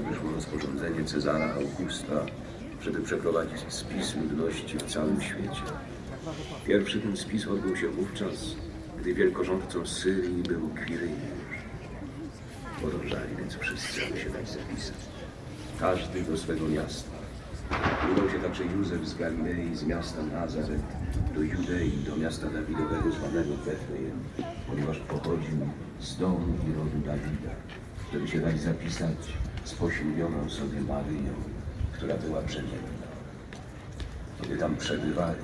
wyszło rozporządzenie Cezara Augusta, żeby przeprowadzić spis ludności w całym świecie. Pierwszy ten spis odbył się wówczas, gdy wielkorządcą Syrii był Kwiryniusz. Podążali więc wszyscy, aby się dać zapisać. Każdy do swego miasta. Udał się także Józef z Galilei, z miasta Nazaret, do Judei, do miasta Dawidowego zwanego Betlejem, ponieważ pochodził z domu i rodu Dawida, żeby się dać zapisać z poślubioną sobie Maryją, która była brzemienna. Kiedy tam przebywali,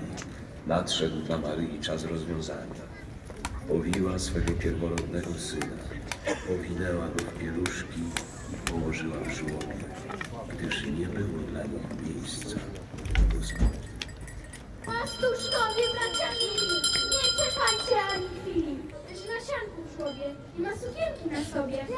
nadszedł dla Maryi czas rozwiązania. Powiła swego pierworodnego syna, powinęła go w pieluszki i położyła w żłobie, gdyż nie było dla nich miejsca w gospodzie. Pastuszkowie, bracia mili, nie czekajcie ani chwili. Leży na sianku w żłobie i ma sukienki na sobie.